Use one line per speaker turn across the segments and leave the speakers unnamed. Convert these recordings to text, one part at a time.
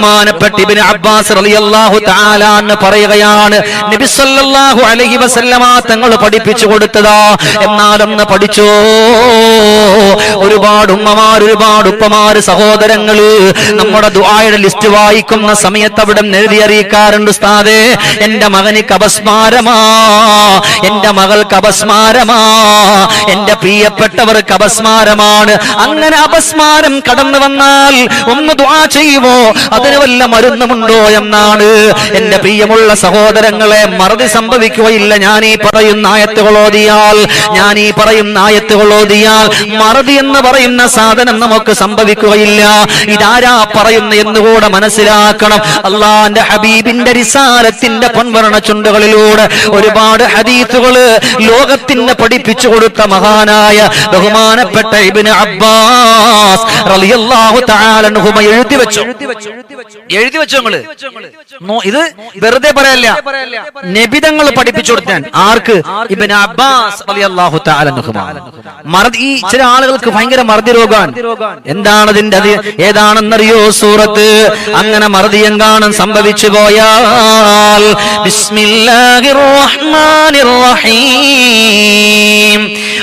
ബഹുമാനപ്പെട്ട Ibn Abbas റളിയല്ലാഹു തആല എന്ന് പറയുകയാണ് നബി സല്ലല്ലാഹു അലൈഹി വസല്ലമ തങ്ങൾ പഠിപ്പിച്ചു കൊടുത്തതാ എന്നാലൊന്ന് പഠിച്ചോ. ഒരുപാട് ഉമ്മമാർ ഒരുപാട് ഉപ്പമാര് സഹോദരങ്ങൾ നമ്മുടെ ദുആയുടെ ലിസ്റ്റ് വായിക്കുന്ന സമയത്ത് അവിടെ എഴുതി അറിയിക്കാറുണ്ട് ഉസ്താദേ. എന്റെ മകനിക്ക് അപസ്മാരമാ എന്റെ മകൾക്ക് അപസ്മാരമാ എന്റെ പ്രിയപ്പെട്ടവർക്ക് അപസ്മാരമാണ് അങ്ങനെ അപസ്മാരം കടന്നു വന്നാൽ ഒന്ന് ദുആ ചെയ്യുമോ അതിന് വല്ല മരുന്നുമുണ്ടോ എന്നാണ്. എന്റെ പ്രിയമുള്ള സഹോദരങ്ങളെ മറുതി സംഭവിക്കുകയില്ല. ഞാൻ ഈ പറയുന്ന ആയത്തുകൾ ഓതിയാൽ ഞാൻ ഈ പറയുന്ന ആയത്തുകൾ ഓതിയാൽ മറുതി എന്ന് പറയുന്ന സാധനം നമുക്ക് സംഭവിക്കുകയില്ല. ഇതാരാ പറയുന്ന എന്നുകൂടെ മനസ്സിലാക്കണം. അള്ളാന്റെ ഹബീബിന്റെ റിസാലത്തിന്റെ പൊൻവരണ ചുണ്ടുകളിലൂടെ ഒരുപാട് ഹദീത്തുകൾ ലോകത്തിന് പഠിപ്പിച്ചു കൊടുത്ത മഹാനായ ബഹുമാനപ്പെട്ട ഇബിന് അബ്ബാസ് റളിയല്ലാഹു തആല എഴുതി വെച്ചു. എഴുതി വെച്ചു നിങ്ങൾ? ഇത് വെറുതെ പറയല്ല. നബിതങ്ങൾ പഠിപ്പിച്ചു കൊടുത്താൻ ആർക്ക്? ഇബിന് അബ്ബാസ് റളിയല്ലാഹു തആല ഈ ചില ആളുകൾക്ക് ഭയങ്കര മർദ്ദി രോഗാണ്. എന്താണ് അതിന്റെ അത് ഏതാണെന്നറിയോ സൂറത്ത്? അങ്ങനെ മറതിയെങ്കാണം സംഭവിച്ചു പോയാൽ. ബിസ്മില്ലാഹിർ റഹ്മാനിർ റഹീം.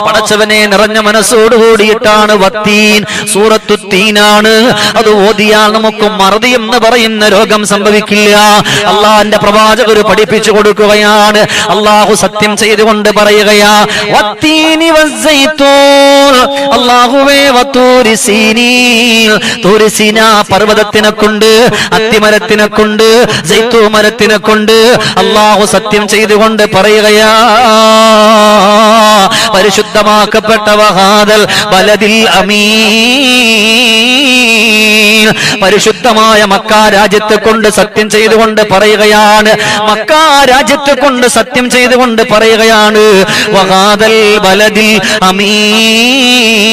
പടച്ചവനെ നിറഞ്ഞ മനസ്സോട് കൂടിയിട്ടാണ് വത്തീൻ സൂറത്തു തീനാണ്. അത് ഓതിയാൽ നമുക്ക് മറതി എന്ന് പറയുന്ന രോഗം സംഭവിക്കില്ല. അള്ളാന്റെ പ്രവാചകർ പഠിപ്പിച്ചു കൊടുക്കുകയാണ്. അള്ളാഹു സത്യം ചെയ്തുകൊണ്ട് പറയുകയാ വത്തീനി. അള്ളാഹുവേ പർവതത്തിനെ കൊണ്ട് അത്തിമരത്തിനെ കൊണ്ട് ജൈത്തൂ മരത്തിനെ കൊണ്ട് അള്ളാഹു സത്യം ചെയ്തുകൊണ്ട് പറയുകയാ പരിശുദ്ധമാക്കപ്പെട്ട വഹാദൽ വലതിൽ അമീൻ. പരിശുദ്ധമായ മക്ക രാജ്യത്തെ കൊണ്ട് സത്യം ചെയ്തുകൊണ്ട് പറയുകയാണ്. മക്ക രാജ്യത്തെ കൊണ്ട് സത്യം ചെയ്തുകൊണ്ട് പറയുകയാണ്. വഹാദൽ ബലദിൽ അമീൻ.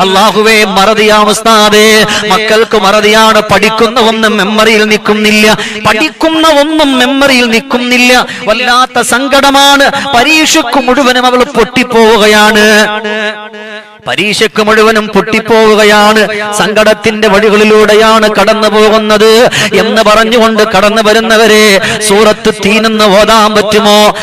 അള്ളാഹുവേ മറതിയാണ് ഉസ്താദേ മക്കൾക്ക് മറതിയാണ് പഠിക്കുന്ന ഒന്നും മെമ്മറിയിൽ നിൽക്കുന്നില്ല. പഠിക്കുന്ന ഒന്നും മെമ്മറിയിൽ നിൽക്കുന്നില്ല. വല്ലാത്ത സങ്കടമാണ്. പരീക്ഷയ്ക്ക് മുഴുവനും അവൾ പൊട്ടിപ്പോവുകയാണ്. പരീക്ഷയ്ക്ക് മുഴുവനും പൊട്ടിപ്പോവുകയാണ്. സങ്കടത്തിന്റെ വഴികളിലൂടെയാണ് കടന്നു പോകുന്നത് എന്ന് പറഞ്ഞുകൊണ്ട് കടന്നു വരുന്നവരെ സൂറത്ത് തീനെന്ന് ഓതാൻ പറ്റുമോ?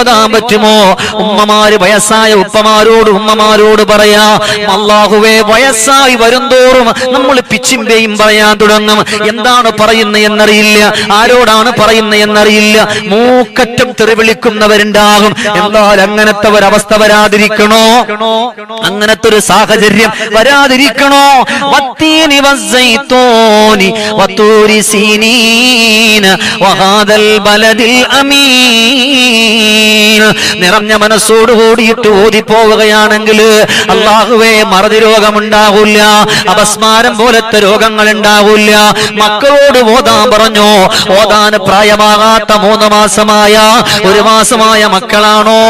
ഓതാൻ പറ്റുമോ? ഉമ്മമാര് വയസ്സായ ഉപ്പമാരോട് ഉമ്മമാരോട് പറയാ അള്ളാഹുവേ വയസ്സായി വരുംതോറും നമ്മൾ പിച്ചിമ്പേയും പറയാൻ തുടങ്ങും. എന്താണ് പറയുന്നത് എന്നറിയില്ല. ആരോടാണ് പറയുന്നത് എന്നറിയില്ല. മൂക്കറ്റം തെറിവിളിക്കുന്നവരുണ്ടാകും. എന്നാൽ അങ്ങനത്തെ ഒരവസ്ഥ വരാതിരിക്കണോ? അങ്ങനത്തെ ഒരു സാഹചര്യം വരാതിരിക്കണോ? വത്തീനി വസ്സൈത്തൂനി വത്തൂരി സീനീന വഹാദൽ ബലദിൽ അമീൻ. നിറഞ്ഞ മനസ്സോട് കൂടിയിട്ട് ഓതിപ്പോവുകയാണെങ്കിൽ അള്ളാഹുവേ മറതി രോഗമുണ്ടാകില്ല അപസ്മാരം പോലത്തെ രോഗങ്ങൾ ഉണ്ടാവൂല്ല മക്കളോട് ഓതാൻ പറഞ്ഞു? ഓതാൻ പ്രായമാകാത്ത മൂന്ന് മാസമായ ഒരു മാസമായ മക്കളാണോ?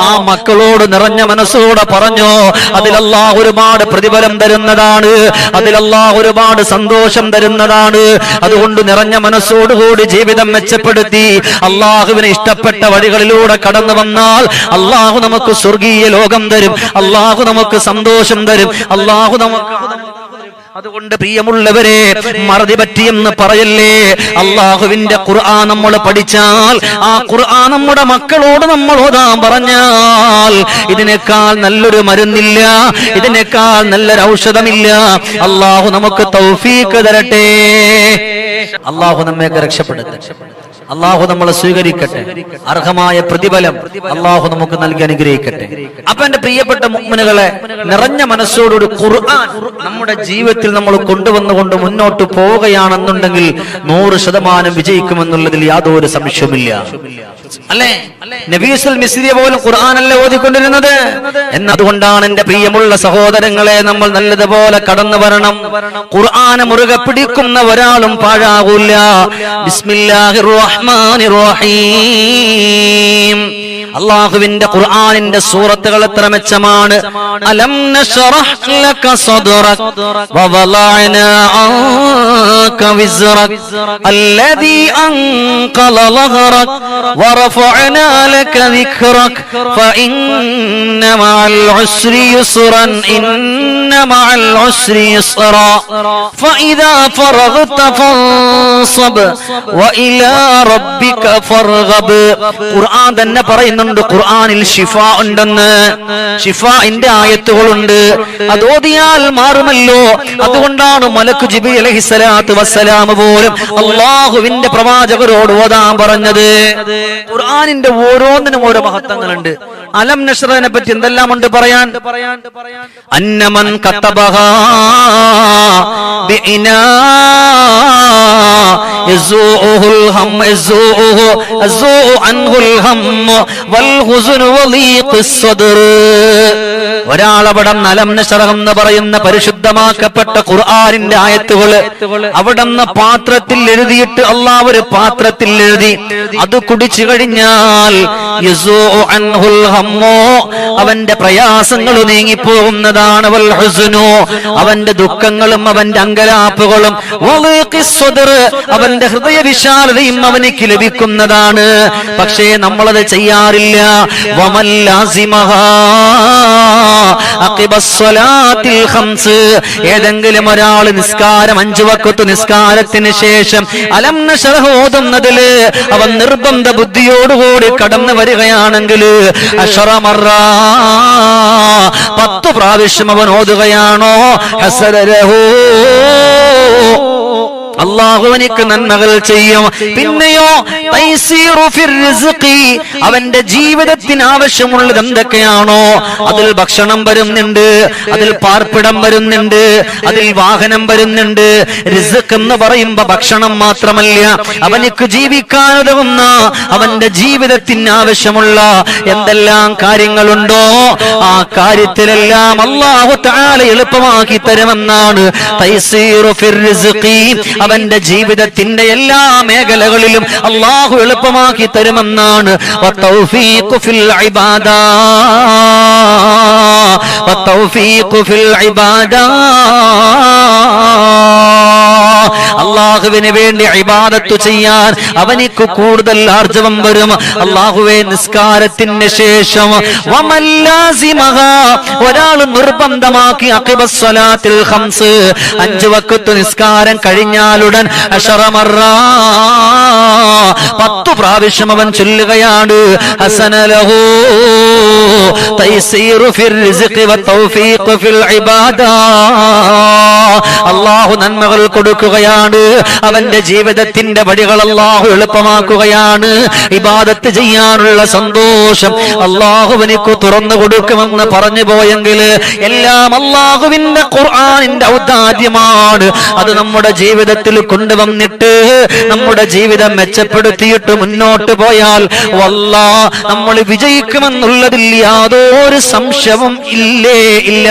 ആ മക്കളോട് നിറഞ്ഞ മനസ്സോടെ പറഞ്ഞു അതിലല്ലാ ഒരുപാട് പ്രതിഫലം തരുന്നതാണ് അതിലല്ലാ ഒരുപാട് സന്തോഷം തരുന്നതാണ്. അതുകൊണ്ട് നിറഞ്ഞ മനസ്സോടുകൂടി ജീവിതം മെച്ചപ്പെടുത്തി അള്ളാഹുവിന് ഇഷ്ടപ്പെട്ട വഴികളിലൂടെ കടന്നു വന്നാൽ അള്ളാഹു നമുക്ക് സ്വർഗീയ ലോകം തരും അള്ളാഹു നമുക്ക് സന്തോഷം തരും അള്ളാഹു നമുക്ക് അതുകൊണ്ട് പ്രിയമുള്ളവരെ മറതി പറ്റിയെന്ന് പറയല്ലേ? അള്ളാഹുവിന്റെ ഖുർആൻ നമ്മൾ പഠിച്ചാൽ ആ ഖുർആൻ നമ്മുടെ മക്കളോട് നമ്മൾ ഓതാൻ പറഞ്ഞാൽ ഇതിനേക്കാൾ നല്ലൊരു മരുന്നില്ല ഇതിനേക്കാൾ നല്ലൊരു ഔഷധമില്ല. അള്ളാഹു നമുക്ക് തൗഫീക്ക് തരട്ടെ. അള്ളാഹു നമ്മയൊക്കെ രക്ഷപ്പെടുത്തട്ടെ. അള്ളാഹു നമ്മളെ സ്വീകരിക്കട്ടെ. അർഹമായ പ്രതിഫലം അള്ളാഹു നമുക്ക് നൽകി അനുഗ്രഹിക്കട്ടെ. അപ്പൊ എന്റെ പ്രിയപ്പെട്ട മുഗ്മനുകളെ നിറഞ്ഞ മനസ്സോടുകൂടി ഖുർആൻ നമ്മുടെ ജീവിതത്തിൽ നമ്മൾ കൊണ്ടുവന്നുകൊണ്ട് മുന്നോട്ട് പോവുകയാണെന്നുണ്ടെങ്കിൽ നൂറ് ശതമാനം വിജയിക്കുമെന്നുള്ളതിൽ യാതൊരു സംശയമില്ല അല്ലേ? നബീസുൽ മിസ്രിയ പോലും ഖുർആാനല്ലേ ഓതിക്കൊണ്ടിരുന്നത്? എന്നതുകൊണ്ടാണ് എന്റെ പ്രിയമുള്ള സഹോദരങ്ങളെ നമ്മൾ നല്ലതുപോലെ കടന്നു വരണം. ഖുർആാന മുറുകെ പിടിക്കുന്ന ഒരാളും പാഴാകൂല ബിസ്മില്ലാഹിർ റഹ്മാനിർ റഹീം അള്ളാഹുവിന്റെ ഖുർആാനിന്റെ സൂറത്തുകൾ എത്ര മെച്ചമാണ്? അലം അല്ലദീ ളഹറക് ورفعنا لك ذكرك فإن مع العسر يسرا إن മഅൽ ഉസ്രി യുസ്റാ ഫഇദാ ഫറഗ്ത ഫൻസബ് വഇലാ റബ്ബിക ഫർഗബ് ഖുർആൻ തന്നെ പറയുന്നുണ്ട് ഖുർആനിൽ ഷിഫ ഉണ്ടെന്ന്. ഷിഫാന്റെ ആയത്തുകളുണ്ട്. അത് ഓതിയാൽ മാറുമല്ലോ. അതുകൊണ്ടാണ് മലക്കു ജിബി അലഹിസലാത്ത് വസ്സലാം പോലും അള്ളാഹുവിന്റെ പ്രവാചകരോട് ഓതാൻ പറഞ്ഞത്. ഖുർആനിന്റെ ഓരോന്നിനും ഓരോ മഹത്വങ്ങളുണ്ട്. അലം നഷ്റനെ പറ്റി എന്തെല്ലാം ഉണ്ട് പറയാൻ? അന്നമൻ കത്തബഹ ബിഇനാ يزوءه الهم يزوءه يزوء عنه الهم والحزن وضيق الصدر ഒരാളവിടെ നലം നശറഹം എന്ന് പറയുന്ന പരിശുദ്ധമാക്കപ്പെട്ട ഖുർആാനിന്റെ ആയത്തുകള് അവിടുന്ന് പാത്രത്തിൽ എഴുതിയിട്ട് അള്ളാഹ് ഒരു പാത്രത്തിൽ എഴുതി അത് കുടിച്ചു കഴിഞ്ഞാൽ യസൂഉ അൻഹുൽ ഹമ്മോ അവന്റെ പ്രയാസങ്ങൾ നീങ്ങിപ്പോകുന്നതാണ് വൽ ഹുസ്നു അവന്റെ ദുഃഖങ്ങളും അവന്റെ അങ്കലാപ്പുകളും അവന്റെ ഹൃദയ വിശാലതയും അവനിക്ക് ലഭിക്കുന്നതാണ്. പക്ഷേ നമ്മളത് ചെയ്യാറില്ല. വമല്ലാസിമഹാ ഏതെങ്കിലും ഒരാൾ നിസ്കാരം അഞ്ചു വക്കത്ത് നിസ്കാരത്തിന് ശേഷം അലം നശറഹ് ഓതുന്നതിൽ അവൻ നിർബന്ധ ബുദ്ധിയോടുകൂടി കടന്നു വരികയാണെങ്കിൽ പത്ത് പ്രാവശ്യം അവൻ ഓതുകയാണോ? ഹസരഹോ അള്ളാഹുവനിക്ക് നന്മകൾ ചെയ്യും. പിന്നെയോ. അവന്റെ ജീവിതത്തിന് ആവശ്യമുള്ളത് എന്തൊക്കെയാണോ അതിൽ ഭക്ഷണം വരുന്നുണ്ട് അതിൽ പാർപ്പിടം വരുന്നുണ്ട് അതിൽ വാഹനം വരുന്നുണ്ട്. റിസക് എന്ന് പറയുമ്പോ ഭക്ഷണം മാത്രമല്ല അവനിക്ക് ജീവിക്കാനുതകുന്ന അവന്റെ ജീവിതത്തിന് ആവശ്യമുള്ള എന്തെല്ലാം കാര്യങ്ങളുണ്ടോ ആ കാര്യത്തിലെല്ലാം അള്ളാഹു താല എളുപ്പമാക്കി തരുമെന്നാണ്. അവന്റെ ജീവിതത്തിന്റെ എല്ലാ മേഖലകളിലും അള്ളാഹു എളുപ്പമാക്കി തരുമെന്നാണ്. വത്തൗഫീഖു അള്ളാഹുവിന് വേണ്ടി ഇബാദത്ത് ചെയ്യാൻ അവനിക്ക് കൂടുതൽ ആർജവം വരും. അള്ളാഹുവെ നിസ്കാരത്തിന് ശേഷം. ഒരാൾ നിർബന്ധമാക്കി അക്കിബസ്വലാത്തിൽ ഹംസ്. അഞ്ചു വക്കത്ത് നിസ്കാരം കഴിഞ്ഞാലുടൻ പത്തു പ്രാവശ്യം അവൻ ചൊല്ലുകയാണ് ഹസനലഹു അള്ളാഹു നന്മകൾ കൊടുക്കുകയാണ്. അവന്റെ ജീവിതത്തിന്റെ വഴികൾ അള്ളാഹു എളുപ്പമാക്കുകയാണ്. ഇബാദത്ത് ചെയ്യാനുള്ള സന്തോഷം അള്ളാഹുവിനിക്ക് തുറന്നു കൊടുക്കുമെന്ന് പറഞ്ഞു പോയെങ്കിൽ എല്ലാം അള്ളാഹുവിന്റെ ഖുർആാനിന്റെ ഔദാര്യമാണ്. അത് നമ്മുടെ ജീവിതത്തിൽ കൊണ്ടുവന്നിട്ട് നമ്മുടെ ജീവിതം മെച്ചപ്പെടുത്തിയിട്ട് മുന്നോട്ട് പോയാൽ വല്ല നമ്മൾ വിജയിക്കുമെന്നുള്ളതിൽ യാതൊരു സംശയവും ഇല്ലേ ഇല്ല.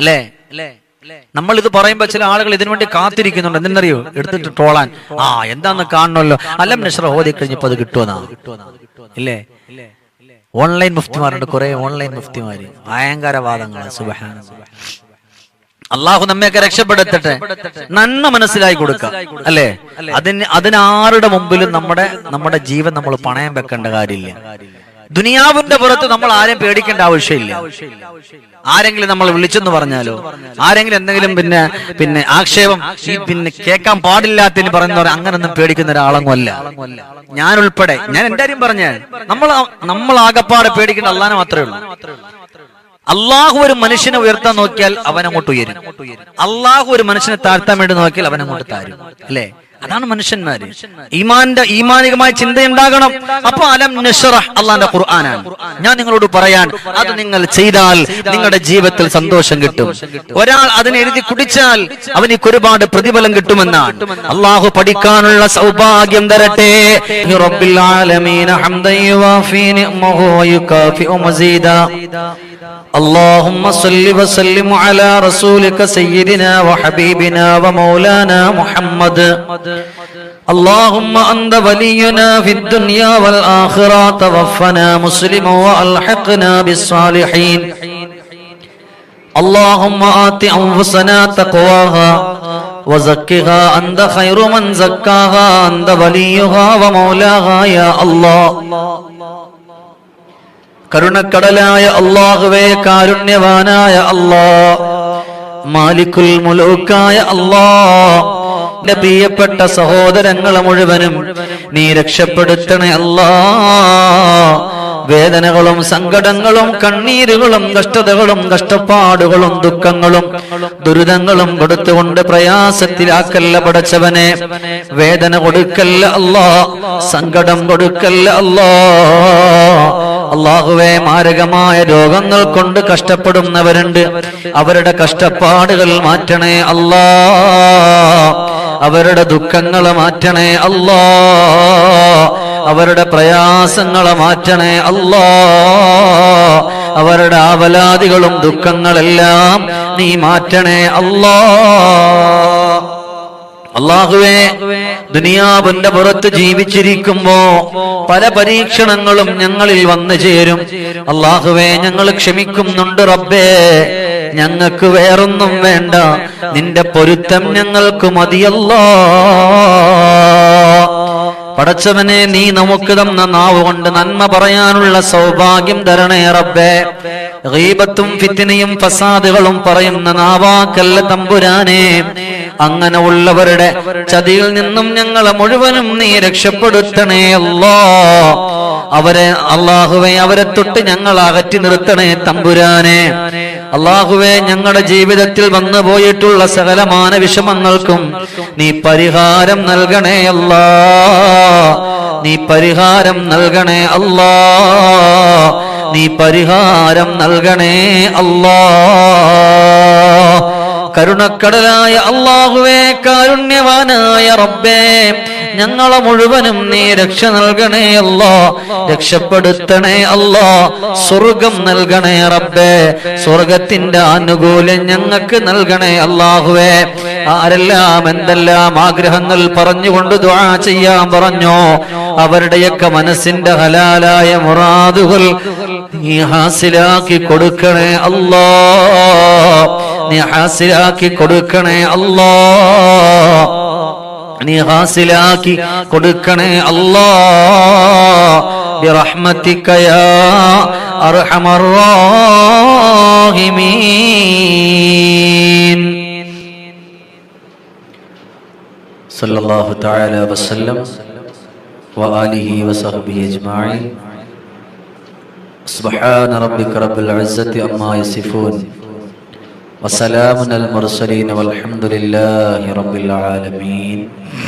അല്ലേ? നമ്മൾ ഇത് പറയുമ്പോ ചില ആളുകൾ ഇതിനു വേണ്ടി കാത്തിരിക്കുന്നുണ്ട്. എന്തെന്നറിയോ? എടുത്തിട്ട് ട്രോളാൻ. ആ എന്താന്ന് കാണണല്ലോ അലം നഷ്റ ഓതി കഴിഞ്ഞപ്പോ അത് കിട്ടുമെന്നാ ഇല്ലേ? ഓൺലൈൻ മുഫ്തിമാരുണ്ട്. കുറെ ഓൺലൈൻ മുഫ്തിമാര്. ഭയങ്കരവാദങ്ങൾ സുബഹാന അള്ളാഹു നമ്മയൊക്കെ രക്ഷപ്പെടുത്തട്ടെ. നന്മ മനസ്സിലായി കൊടുക്കാം. അല്ലേ? അതിന് അതിനാരുടെ മുമ്പിലും നമ്മുടെ നമ്മുടെ ജീവൻ നമ്മൾ പണയം വെക്കേണ്ട കാര്യമില്ല. ദുനിയാവിന്റെ പുറത്ത് നമ്മൾ ആരെയും പേടിക്കേണ്ട ആവശ്യമില്ല. ആരെങ്കിലും നമ്മൾ വിളിച്ചെന്ന് പറഞ്ഞാലോ? ആരെങ്കിലും എന്തെങ്കിലും പിന്നെ പിന്നെ ആക്ഷേപം ഈ പിന്നെ കേൾക്കാൻ പാടില്ലാത്തതിന് പറയുന്ന അങ്ങനൊന്നും പേടിക്കുന്ന ഒരാളങ്ങല്ല ഞാൻ ഉൾപ്പെടെ ഞാൻ എന്റെ കാര്യം പറഞ്ഞ നമ്മൾ നമ്മൾ ആകപ്പാടെ പേടിക്കേണ്ട അള്ളാനെ മാത്രമേ ഉള്ളൂ. അള്ളാഹു ഒരു മനുഷ്യനെ ഉയർത്താൻ നോക്കിയാൽ അവൻ അങ്ങോട്ട് ഉയരും. അള്ളാഹു ഒരു മനുഷ്യനെ താഴ്ത്താൻ വേണ്ടി നോക്കിയാൽ അവൻ അങ്ങോട്ട് താരും. അല്ലേ? അതാണ് മനുഷ്യന്മാര്. ഈമാന്റെ ഈമാനികമായ ചിന്തയുണ്ടാകണം അപ്പൊ അലം നഷ്റഹ് അള്ളാന്റെ ഖുർആനാണ്. ഞാൻ നിങ്ങളോട് പറയാൻ അത് നിങ്ങൾ ചെയ്താൽ നിങ്ങളുടെ ജീവിതത്തിൽ സന്തോഷം കിട്ടും. ഒരാൾ അതിനെ എഴുതി കുടിച്ചാൽ അവനിക്ക് ഒരുപാട് പ്രതിഫലം കിട്ടുമെന്നാണ്. അള്ളാഹു പഠിക്കാനുള്ള സൗഭാഗ്യം തരട്ടെ. റബ്ബിൽ ആലമീന ഹംദൻ യുവാഫി നിഅമഹു വയുകാഫിഉ മസീദാ. اللهم صل وسلم على رسولك سيدنا وحبيبنا ومولانا محمد اللهم أنت ولينا في الدنيا والآخرة توفنا مسلما وألحقنا بالصالحين اللهم آت أنفسنا تقواها وزكها أنت خير من زكاها أنت وليها ومولاها يا الله കരുണക്കടലായ അള്ളാഹുവേ കാരുണ്യവാനായ അള്ളാ മാലിക്കുൽ മുലൂക്കായ അള്ളാ എന്റെ പ്രിയപ്പെട്ട സഹോദരങ്ങളെ മുഴുവനും നീ രക്ഷപ്പെടുത്തണേ അല്ലാ വേദനകളും സങ്കടങ്ങളും കണ്ണീരുകളും കഷ്ടതകളും കഷ്ടപ്പാടുകളും ദുഃഖങ്ങളും ദുരിതങ്ങളും കൊടുത്തുകൊണ്ട് പ്രയാസത്തിലാക്കല്ല പടച്ചവനെ. വേദന കൊടുക്കല്ല അല്ലാ സങ്കടം കൊടുക്കല്ല അല്ലാ. അള്ളാഹുവെ മാരകമായ രോഗങ്ങൾ കൊണ്ട് കഷ്ടപ്പെടുന്നവരുണ്ട്. അവരുടെ കഷ്ടപ്പാടുകൾ മാറ്റണേ അല്ലാ. അവരുടെ ദുഃഖങ്ങൾ മാറ്റണേ അല്ലാ. അവരുടെ പ്രയാസങ്ങളെ മാറ്റണേ അല്ലോ. അവരുടെ ആവലാദികളും ദുഃഖങ്ങളെല്ലാം നീ മാറ്റണേ അല്ലോ. അള്ളാഹുവേ ദുനിയാവിന്റെ പുറത്ത് ജീവിച്ചിരിക്കുമ്പോ പല പരീക്ഷണങ്ങളും ഞങ്ങളിൽ വന്നു ചേരും. അള്ളാഹുവേ ഞങ്ങൾ ക്ഷമിക്കുന്നുണ്ട് റബ്ബേ. ഞങ്ങൾക്ക് വേറൊന്നും വേണ്ട. നിന്റെ പൊരുത്തം ഞങ്ങൾക്ക് മതിയല്ലോ. പടച്ചവനെ നീ നമുക്ക് തന്ന നാവ് കൊണ്ട് നന്മ പറയാനുള്ള സൗഭാഗ്യം തരണേ റബ്ബേ. ഗീബത്തും ഫിത്തിനയും ഫസാദുകളും പറയുന്ന നാവാക്കല്ല തമ്പുരാനെ അങ്ങനെ ഉള്ളവരുടെ ചതിയിൽ നിന്നും ഞങ്ങളെ മുഴുവനും നീ രക്ഷപ്പെടുത്തണേ അല്ലോ. അവരെ അള്ളാഹുവെ അവരെ തൊട്ട് ഞങ്ങൾ അകറ്റി നിർത്തണേ തമ്പുരാനെ. അള്ളാഹുവെ ഞങ്ങളുടെ ജീവിതത്തിൽ വന്നു പോയിട്ടുള്ള സകലമാന വിഷമങ്ങൾക്കും നീ പരിഹാരം നൽകണേ അല്ലാ. നീ പരിഹാരം നൽകണേ അല്ലാ. നീ പരിഹാരം നൽകണേ അല്ലാ. കരുണക്കടലായ അള്ളാഹുവേ കാരുണ്യവാനായ റബ്ബേ ഞങ്ങളെ മുഴുവനും നീ രക്ഷ നൽകണേ അല്ലോ. രക്ഷപ്പെടുത്തണേ അല്ലോ. സ്വർഗം നൽകണേ റബ്ബേ സ്വർഗത്തിന്റെ ആനുകൂല്യം ഞങ്ങൾക്ക് നൽകണേ അള്ളാഹുവേ ആരെല്ലാം എന്തെല്ലാം ആഗ്രഹങ്ങൾ പറഞ്ഞുകൊണ്ട് ദ്വാ ചെയ്യാൻ പറഞ്ഞോ അവരുടെയൊക്കെ മനസ്സിന്റെ ഹലാലായ മുറാദുകൾ നീ ഹാസിലാക്കി കൊടുക്കണേ അല്ലോ നീ ഹാസിലാക്കി കൊടുക്കണേ അല്ലോ നീ ഹാസിലാക്കി കൊടുക്കണേ അല്ലോ برحمتك يا أرحم الراحمين صلى الله تعالى وسلم وآله وصحبه أجمعين سبحان ربك رب العزة أما يصفون وسلام المرسلين والحمد لله رب العالمين